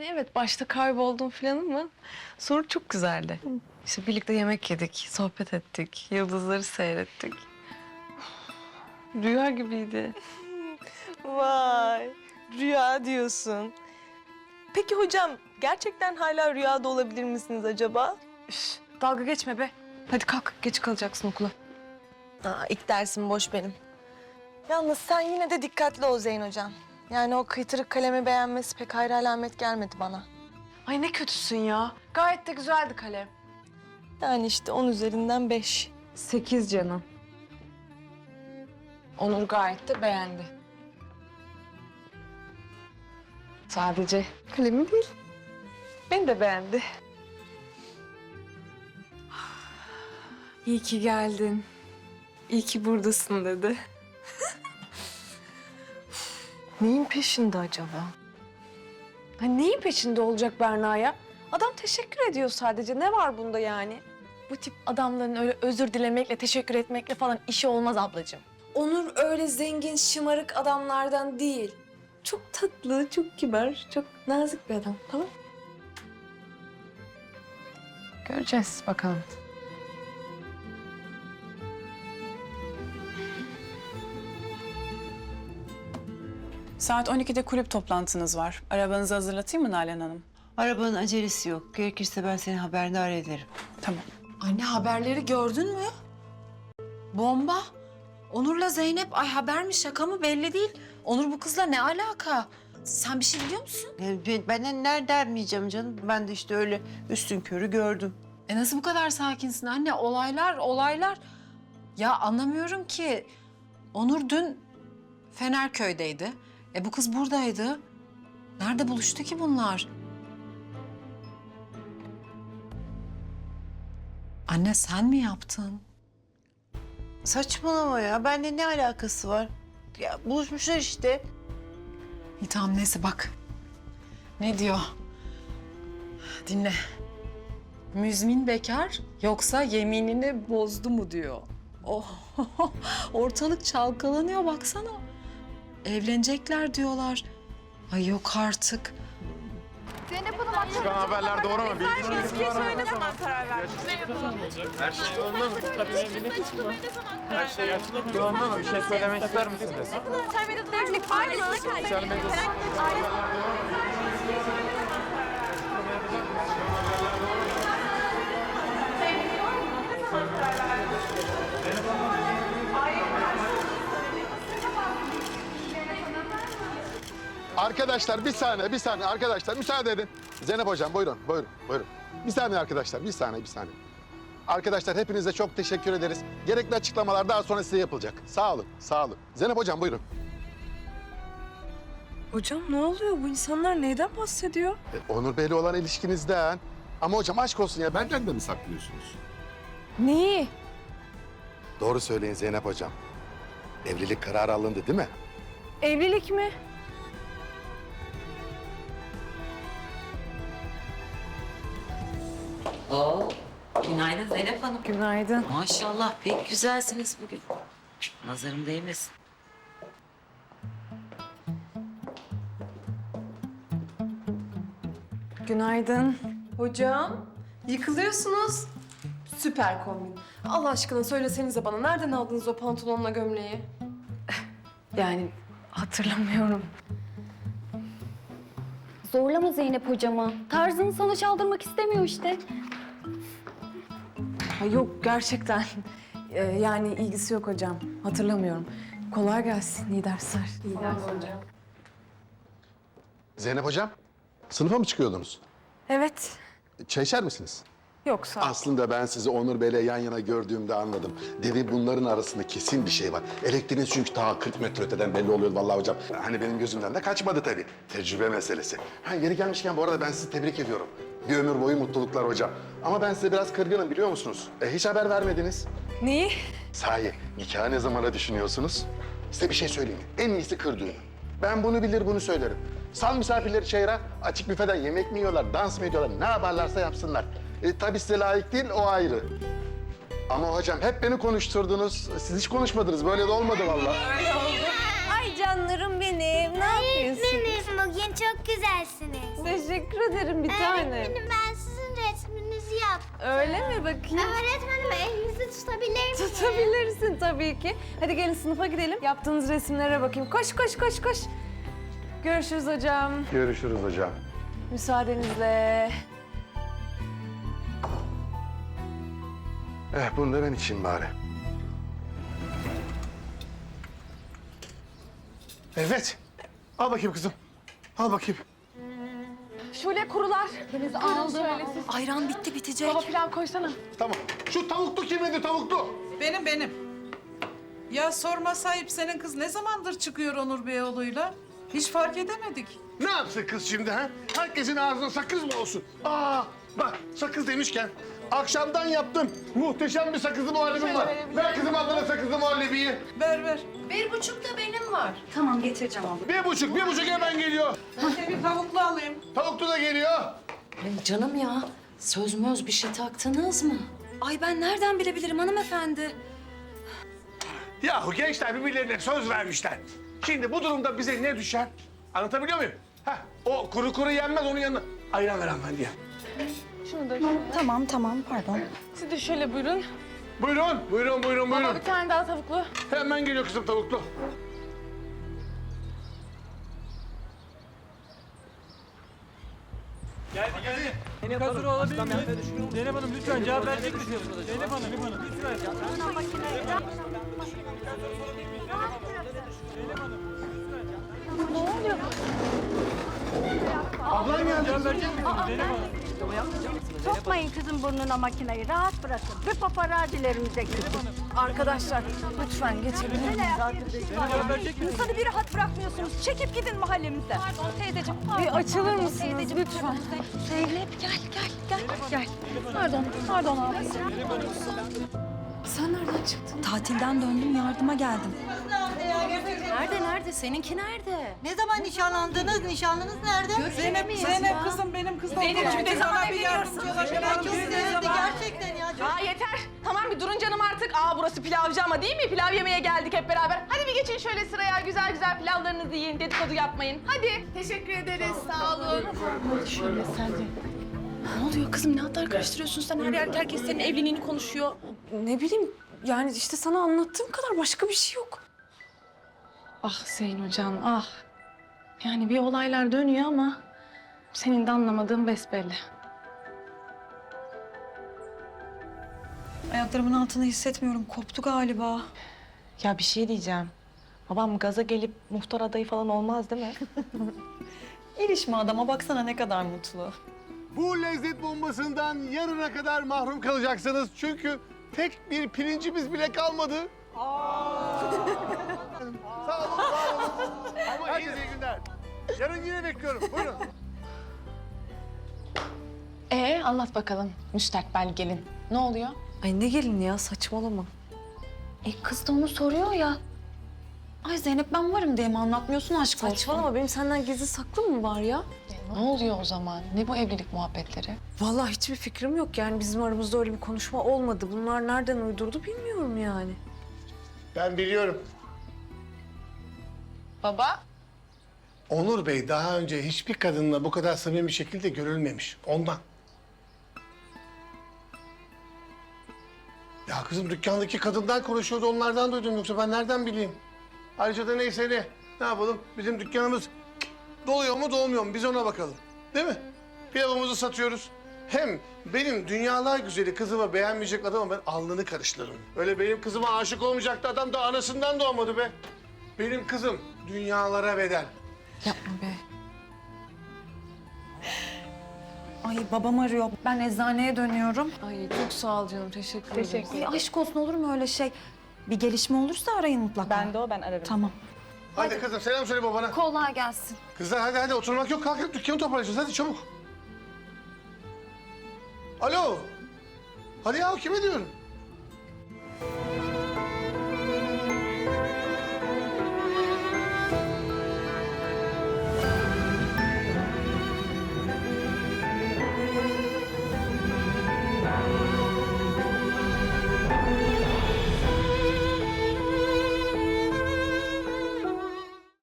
Yani evet başta kayboldum falan ama sonra çok güzeldi. İşte birlikte yemek yedik, sohbet ettik, yıldızları seyrettik. Rüya gibiydi. Vay, rüya diyorsun. Peki hocam, gerçekten hala rüyada olabilir misiniz acaba? Üf, dalga geçme be. Hadi kalk, geç kalacaksın okula. Aa, ilk dersim boş benim. Yalnız sen yine de dikkatli ol Zeyn hocam. Yani o kıytırık kalemi beğenmesi pek hayra alamet gelmedi bana. Ay ne kötüsün ya. Gayet de güzeldi kalem. Yani işte on üzerinden beş. Sekiz canım. Onur gayet de beğendi. Sadece kalemi değil. Beni de beğendi. İyi ki geldin. İyi ki buradasın dedi. Neyin peşinde acaba? Ha, neyin peşinde olacak Berna ya? Adam teşekkür ediyor sadece. Ne var bunda yani? Bu tip adamların öyle özür dilemekle, teşekkür etmekle falan işi olmaz ablacığım. Onur öyle zengin, şımarık adamlardan değil. Çok tatlı, çok kibar, çok nazik bir adam. Tamam Göreceğiz bakalım. Saat 12'de kulüp toplantınız var. Arabanızı hazırlatayım mı Nalan Hanım? Arabanın acelesi yok. Gerekirse ben seni haberdar ederim. Tamam. Anne haberleri gördün mü? Bomba. Onur'la Zeynep ay haber mi şaka mı belli değil. Onur bu kızla ne alaka? Sen bir şey biliyor musun? Yani ben, benden nereden bileceğim canım? Ben de işte öyle üstün körü gördüm. E nasıl bu kadar sakinsin anne? Olaylar, olaylar. Ya anlamıyorum ki. Onur dün Fenerköy'deydi. E bu kız buradaydı. Nerede buluştu ki bunlar? Anne sen mi yaptın? Saçmalama ya. Bende ne alakası var? Ya buluşmuşlar işte. İyi tamam neyse bak. Ne diyor? Dinle. Müzmin bekar yoksa yeminini bozdu mu diyor. Oh, ortalık çalkalanıyor baksana. Evlenecekler diyorlar. Ay yok artık. Çıkan haberler doğru mu? Bildiğiniz gibi var mı? Her şey yolunda mı? Her şey yolunda mı? Bir şey söylemek ister misiniz? Sosyal medyada Arkadaşlar bir saniye, bir saniye arkadaşlar müsaade edin. Zeynep hocam buyurun, buyurun, buyurun. Bir saniye arkadaşlar, bir saniye, bir saniye. Arkadaşlar hepinize çok teşekkür ederiz. Gerekli açıklamalar daha sonra size yapılacak. Sağ olun, sağ olun. Zeynep hocam buyurun. Hocam ne oluyor? Bu insanlar neyden bahsediyor? E, Onur Bey'le olan ilişkinizden. Ama hocam aşk olsun ya benden de mi saklıyorsunuz? Neyi? Doğru söyleyin Zeynep hocam. Evlilik kararı alındı değil mi? Evlilik mi? Oo, günaydın Zeynep Hanım. Günaydın. Maşallah pek güzelsiniz bugün. Nazarım değmesin. Günaydın. Hocam, yıkılıyorsunuz. Süper kombin. Allah aşkına söylesenize bana nereden aldınız o pantolonla gömleği? Yani hatırlamıyorum. Zorlama Zeynep hocama. Tarzını sana çaldırmak istemiyor işte. Ha, yok gerçekten. Ee, yani ilgisi yok hocam. Hatırlamıyorum. Kolay gelsin. İyi dersler. İyi dersler. Zeynep hocam, sınıfa mı çıkıyordunuz? Evet. Çay içer misiniz? Yok sağ ol. Aslında ben sizi Onur Bey'le yan yana gördüğümde anladım. Dedi bunların arasında kesin bir şey var. Elektriğiniz çünkü ta 40 metre öteden belli oluyor vallahi hocam. Hani benim gözümden de kaçmadı tabii. Tecrübe meselesi. Ha yeri gelmişken bu arada ben sizi tebrik ediyorum. Bir ömür boyu mutluluklar hocam. Ama ben size biraz kırgınım biliyor musunuz? E, hiç haber vermediniz. Neyi? Sahi nikahı ne zamana düşünüyorsunuz? Size bir şey söyleyeyim mi? En iyisi kır düğünü. Ben bunu bilir bunu söylerim. Sal misafirleri çayıra, açık büfeden yemek mi yiyorlar, dans mı ediyorlar, ne yaparlarsa yapsınlar. E, tabii size layık değil, o ayrı. Ama hocam hep beni konuşturdunuz. Siz hiç konuşmadınız. Böyle de olmadı vallahi. Ay canlarım benim. Ne yapıyorsun? Bugün çok güzelsiniz. Teşekkür ederim bir tane. Öğretmenim ben sizin resminizi yaptım. Öyle mi bakayım? Öğretmenim elinizi tutabilir miyim? Tutabilirsin tabii ki. Hadi gelin sınıfa gidelim. Yaptığınız resimlere bakayım. Koş koş koş koş. Görüşürüz hocam. Görüşürüz hocam. Müsaadenizle. Eh bunu da ben içeyim bari. Evet. Al bakayım kızım. Al bakayım. Şule kurular. Deniz aldım. Ayran bitti bitecek. Baba pilav koysana. Tamam. Şu tavuklu kim yedi tavuklu? Benim benim. Ya sorma sahip senin kız ne zamandır çıkıyor Onur Beyoğlu'yla? Hiç fark edemedik. Ne yapsın kız şimdi ha? Herkesin ağzına sakız mı olsun? Aa bak sakız demişken akşamdan yaptım. Muhteşem bir sakızlı muhallebim var. Ver kızım ablana sakızlı muhallebiyi. Ver ver. Bir buçuk da benim var. Tamam getireceğim abla. Bir buçuk, bir buçuk hemen geliyor. Ben bir tavuklu alayım. Tavuklu da geliyor. Ay canım ya söz möz bir şey taktınız mı? Ay ben nereden bilebilirim hanımefendi? Yahu gençler birbirlerine söz vermişler. Şimdi bu durumda bize ne düşer? Anlatabiliyor muyum? Heh, o kuru kuru yenmez onun yanına. Ayran ver hanımefendiye. Tamam tamam pardon. Siz de şöyle buyurun. Buyurun, buyurun, buyurun, buyurun. Baba bir tane daha tavuklu. Hemen geliyor kızım tavuklu. Hazır olabilir miyiz? Zeynep Hanım lütfen cevap verecek misiniz? Zeynep Hanım, lütfen. Ablan geldi. Zeynep Hanım? Sokmayın kızım burnuna makineyi. Rahat bırakın. Ve paparazilerimize gidin. Arkadaşlar lütfen geçelim. Cevap verecek misiniz? İnsanı bir rahat bırakmıyorsunuz. Çekip gidin mahallemizden. Pardon teyzeciğim Bir açılır mısınız lütfen? Zeynep gel gel gel gel. Pardon pardon abi. Sen nereden çıktın? Tatilden döndüm yardıma geldim. Nerede nerede? Seninki nerede? Ne zaman nişanlandınız? Nişanlınız nerede? Zeynep, Zeynep kızım benim kızım. Zeynep'ciğim ne zaman bir yardımcı olabilir Çok sevindim gerçekten ya. Çok Aa yeter. Tamam bir durun canım artık. Aa burası pilavcı ama değil mi? Pilav yemeye geldik hep beraber. Hadi bir geçin şöyle sıraya. Güzel güzel pilavlarınızı yiyin. Dedikodu yapmayın. Hadi. Teşekkür ederiz. Sağ olun. Ne oluyor kızım ne hatlar karıştırıyorsun sen? Her yerde herkes senin evliliğini konuşuyor. Ne bileyim yani işte sana anlattığım kadar başka bir şey yok. Ah Zeyn hocam ah. Yani bir olaylar dönüyor ama senin de anlamadığın besbelli. Ayaklarımın altını hissetmiyorum. Koptu galiba. Ya bir şey diyeceğim. Babam gaza gelip muhtar adayı falan olmaz değil mi? İlişme adama baksana ne kadar mutlu. Bu lezzet bombasından yarına kadar mahrum kalacaksınız. Çünkü tek bir pirincimiz bile kalmadı. sağ olun, sağ olun. Herkese iyi günler. Yarın yine bekliyorum. Buyurun. Ee anlat bakalım müstakbel gelin. Ne oluyor? Ay ne gelin ya saçmalama. E kız da onu soruyor ya. Ay Zeynep ben varım diye mi anlatmıyorsun aşk olsun? Saçmalama benim senden gizli saklı mı var ya? Ne oluyor o zaman? Ne bu evlilik muhabbetleri? Vallahi hiçbir fikrim yok yani bizim aramızda öyle bir konuşma olmadı. Bunlar nereden uydurdu bilmiyorum yani. Ben biliyorum. Baba? Onur Bey daha önce hiçbir kadınla bu kadar samimi şekilde görülmemiş. Ondan. Ya kızım dükkandaki kadından konuşuyordu onlardan duydum yoksa ben nereden bileyim? Ayrıca da neyse ne. Ne yapalım? Bizim dükkanımız doluyor mu dolmuyor mu biz ona bakalım. Değil mi? Pilavımızı satıyoruz. Hem benim dünyalar güzeli kızımı beğenmeyecek adama ben alnını karıştırırım. Öyle benim kızıma aşık olmayacaktı adam da anasından doğmadı be. Benim kızım dünyalara bedel. Yapma be. Ay babam arıyor. Ben eczaneye dönüyorum. Ay çok sağ ol canım teşekkür ederim. Ay aşk olsun olur mu öyle şey? Bir gelişme olursa arayın mutlaka. Ben de o ben ararım. Tamam. Hadi kızım selam söyle babana. Kolay gelsin. Kızlar hadi hadi oturmak yok kalkıp dükkanı toparlayacağız hadi çabuk. Alo. Hadi ya kime diyorum?